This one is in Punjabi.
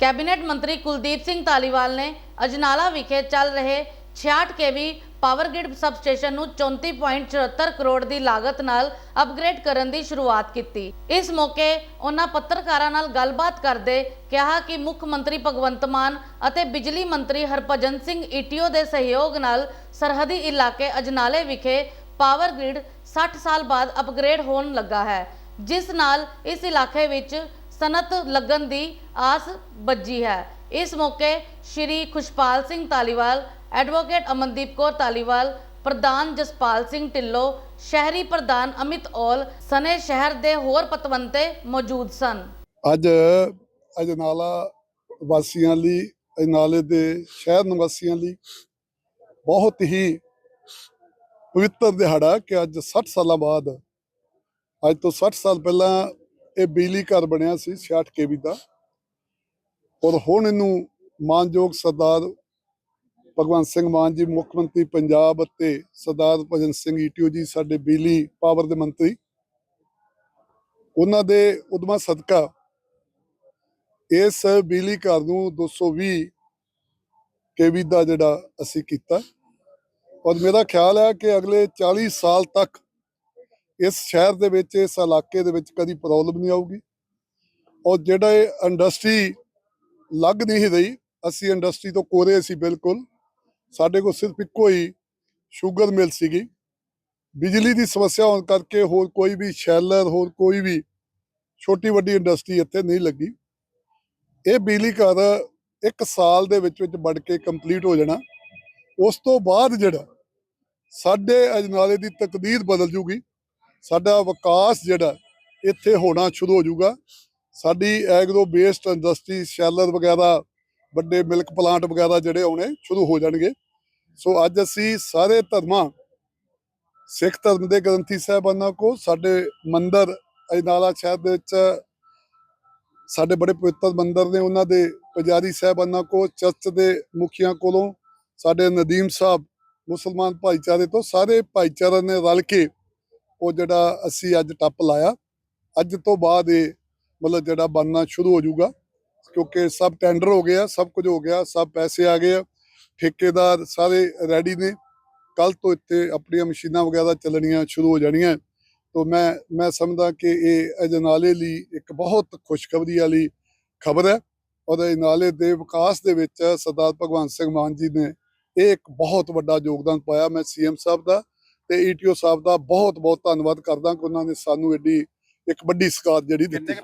ਕੈਬਨਿਟ ਮੰਤਰੀ ਕੁਲਦੀਪ ਸਿੰਘ ਧਾਲੀਵਾਲ ਨੇ ਅਜਨਾਲਾ ਵਿਖੇ ਚੱਲ ਰਹੇ 66 KV power grid sub station ਨੂੰ 34.74 ਕਰੋੜ ਦੀ ਲਾਗਤ ਨਾਲ ਅਪਗ੍ਰੇਡ ਕਰਨ ਦੀ ਸ਼ੁਰੂਆਤ ਕੀਤੀ। ਇਸ ਮੌਕੇ ਉਹਨਾਂ ਪੱਤਰਕਾਰਾਂ ਨਾਲ ਗੱਲਬਾਤ ਕਰਦੇ ਕਿਹਾ ਕਿ ਮੁੱਖ ਮੰਤਰੀ ਭਗਵੰਤ ਮਾਨ ਅਤੇ ਬਿਜਲੀ ਮੰਤਰੀ ਹਰਭਜਨ ਸਿੰਘ ਈਟੀਓ ਦੇ ਸਹਿਯੋਗ ਨਾਲ ਸਰਹੱਦੀ ਇਲਾਕੇ ਅਜਨਾਲੇ ਵਿਖੇ ਪਾਵਰ ਗ੍ਰਿਡ 60 ਸਾਲ ਬਾਅਦ ਅਪਗ੍ਰੇਡ ਹੋਣ ਲੱਗਾ ਹੈ, ਜਿਸ ਨਾਲ ਇਸ ਇਲਾਕੇ ਵਿੱਚ ਸਨਅਤ ਲੱਗਣ ਦੀ ਆਸ ਬੱਜੀ ਹੈ। ਇਸ ਮੌਕੇ ਸ਼੍ਰੀ ਖੁਸ਼ਪਾਲ ਸਿੰਘ ਤਾਲੀਵਾਲ ਐਡਵੋਕੇਟ ਅਮਨਦੀਪ ਕੌਰ ਤਾਲੀਵਾਲ ਪ੍ਰਧਾਨ ਜਸਪਾਲ ਸਿੰਘ ਢਿੱਲੋਂ, ਸ਼ਹਿਰੀ ਪ੍ਰਧਾਨ ਅਮਿਤ ਔਲ, ਸਨੇ ਸ਼ਹਿਰ ਦੇ ਹੋਰ ਪਤਵੰਤੇ ਮੌਜੂਦ ਸਨ। ਅੱਜ ਅਜਨਾਲਾ ਵਾਸੀਆਂ ਲਈ, ਅਜਨਾਲੇ ਦੇ ਸ਼ਹਿਰ ਨਿਵਾਸੀਆਂ ਲਈ ਬਹੁਤ ਹੀ ਪਵਿੱਤਰ ਦਿਹਾੜਾ ਕਿ ਅੱਜ 60 ਸਾਲਾਂ ਬਾਅਦ, ਅੱਜ ਤੋਂ 60 ਸਾਲ ਪਹਿਲਾਂ ਇਹ ਬਿਜਲੀ ਘਰ ਬਣਿਆ ਸੀ 66 ਕੇਵੀ ਦਾ। ਔਰ ਹੁਣ ਇਹਨੂੰ ਮਾਨਯੋਗ ਸਰਦਾਰ ਭਗਵੰਤ ਸਿੰਘ ਮਾਨ ਜੀ, ਮੁੱਖ ਮੰਤਰੀ ਪੰਜਾਬ ਅਤੇ ਸਰਦਾਰ ਭਜਨ ਸਿੰਘ ਈਟੀਓ ਜੀ, ਸਾਡੇ ਬਿਜਲੀ ਪਾਵਰ ਦੇ ਮੰਤਰੀ, ਉਹਨਾਂ ਦੇ ਉਦਮਾ ਸਦਕਾ ਇਸ ਬਿਜਲੀ ਘਰ ਨੂੰ 220 ਕੇਵੀ ਦਾ ਜਿਹੜਾ ਅਸੀਂ ਕੀਤਾ। ਔਰ ਮੇਰਾ ਖਿਆਲ ਹੈ ਕਿ ਅਗਲੇ 40 ਸਾਲ ਤੱਕ ਇਸ ਸ਼ਹਿਰ ਦੇ ਵਿੱਚ, ਇਸ ਇਲਾਕੇ ਦੇ ਵਿੱਚ ਕਦੀ ਪ੍ਰੋਬਲਮ ਨਹੀਂ ਆਊਗੀ। ਔਰ ਜਿਹੜਾ ਇਹ ਇੰਡਸਟਰੀ ਲੱਗ ਨਹੀਂ ਰਹੀ, ਅਸੀਂ ਇੰਡਸਟਰੀ ਤੋਂ ਕੋਰੇ ਸੀ ਬਿਲਕੁਲ। ਸਾਡੇ ਕੋਲ ਸਿਰਫ ਇੱਕੋ ਹੀ ਸ਼ੂਗਰ ਮਿਲ ਸੀਗੀ। ਬਿਜਲੀ ਦੀ ਸਮੱਸਿਆ ਹੋਣ ਕਰਕੇ ਹੋਰ ਕੋਈ ਵੀ ਸ਼ੈਲਰ, ਹੋਰ ਕੋਈ ਵੀ ਛੋਟੀ ਵੱਡੀ ਇੰਡਸਟਰੀ ਇੱਥੇ ਨਹੀਂ ਲੱਗੀ। ਇਹ ਬਿਜਲੀ ਘਰ ਇੱਕ ਸਾਲ ਦੇ ਵਿੱਚ ਵਿੱਚ ਬਣ ਕੇ ਕੰਪਲੀਟ ਹੋ ਜਾਣਾ। ਉਸ ਤੋਂ ਬਾਅਦ ਜਿਹੜਾ ਸਾਡੇ ਅਜਨਾਲੇ ਦੀ ਤਕਦੀਰ ਬਦਲ ਜੂਗੀ। ਸਾਡਾ ਵਿਕਾਸ ਜਿਹੜਾ ਇੱਥੇ ਹੋਣਾ ਸ਼ੁਰੂ ਹੋ ਜਾਊਗਾ। ਸਾਡੀ ਐਗਰੋ ਬੇਸਡ ਇੰਡਸਟਰੀ ਸ਼ੈਲਰ ਵਗੈਰਾ, ਵੱਡੇ ਮਿਲਕ ਪਲਾਂਟ ਵਗੈਰਾ ਜਿਹੜੇ ਆਉਣੇ ਸ਼ੁਰੂ ਹੋ ਜਾਣਗੇ। ਸੋ ਅੱਜ ਅਸੀਂ ਸਾਰੇ ਧਰਮਾਂ, ਸਿੱਖ ਧਰਮ ਦੇ ਗ੍ਰੰਥੀ ਸਾਹਿਬਾਨਾਂ ਕੋ ਸਾਡੇ ਮੰਦਰ, ਅਜਨਾਲਾ ਸ਼ਹਿਰ ਦੇ ਵਿੱਚ ਸਾਡੇ ਬੜੇ ਪਵਿੱਤਰ ਮੰਦਰ ਨੇ ਉਹਨਾਂ ਦੇ ਪੁਜਾਰੀ ਸਾਹਿਬਾਨਾਂ ਕੋ ਚਰਚ ਦੇ ਮੁਖੀਆਂ ਕੋਲੋਂ, ਸਾਡੇ ਨਦੀਮ ਸਾਹਿਬ, ਮੁਸਲਮਾਨ ਭਾਈਚਾਰੇ ਤੋਂ ਸਾਰੇ ਭਾਈਚਾਰੇ ਨੇ ਰਲ ਕੇ ਉਹ ਜਿਹੜਾ ਅਸੀਂ ਅੱਜ ਟੱਪ ਲਾਇਆ, ਅੱਜ ਤੋਂ ਬਾਅਦ ਇਹ ਮਤਲਬ ਜਿਹੜਾ ਬਣਨਾ ਸ਼ੁਰੂ ਹੋ ਜਾਊਗਾ, ਕਿਉਂਕਿ ਸਭ ਟੈਂਡਰ ਹੋ ਗਿਆ ਸਭ ਕੁਝ ਹੋ ਗਿਆ, ਸਭ ਪੈਸੇ ਆ ਗਏ ਆ, ਠੇਕੇਦਾਰ ਸਾਰੇ ਰੈਡੀ ਨੇ। ਕੱਲ ਤੋਂ ਇੱਥੇ ਆਪਣੀਆਂ ਮਸ਼ੀਨਾਂ ਵਗੈਰਾ ਚੱਲਣੀਆਂ ਸ਼ੁਰੂ ਹੋ ਜਾਣੀਆਂ। ਤੋਂ ਮੈਂ ਮੈਂ ਸਮਝਦਾ ਕਿ ਇਹ ਅਜਨਾਲੇ ਲਈ ਇੱਕ ਬਹੁਤ ਖੁਸ਼ਖਬਰੀ ਵਾਲੀ ਖਬਰ ਹੈ। ਔਰ ਅਜਨਾਲੇ ਦੇ ਵਿਕਾਸ ਦੇ ਵਿੱਚ ਸਰਦਾਰ ਭਗਵੰਤ ਸਿੰਘ ਮਾਨ ਜੀ ਨੇ ਇਹ ਇੱਕ ਬਹੁਤ ਵੱਡਾ ਯੋਗਦਾਨ ਪਾਇਆ। ਮੈਂ ਸੀਐਮ ਸਾਹਿਬ ਦਾ ਤੇ ਈਟੀਓ ਸਾਹਿਬ ਦਾ ਬਹੁਤ ਬਹੁਤ ਧੰਨਵਾਦ ਕਰਦਾ ਕਿ ਉਹਨਾਂ ਨੇ ਸਾਨੂੰ ਐਡੀ ਇੱਕ ਵੱਡੀ ਸਕਾਤ ਜਿਹੜੀ ਦਿੱਤੀ।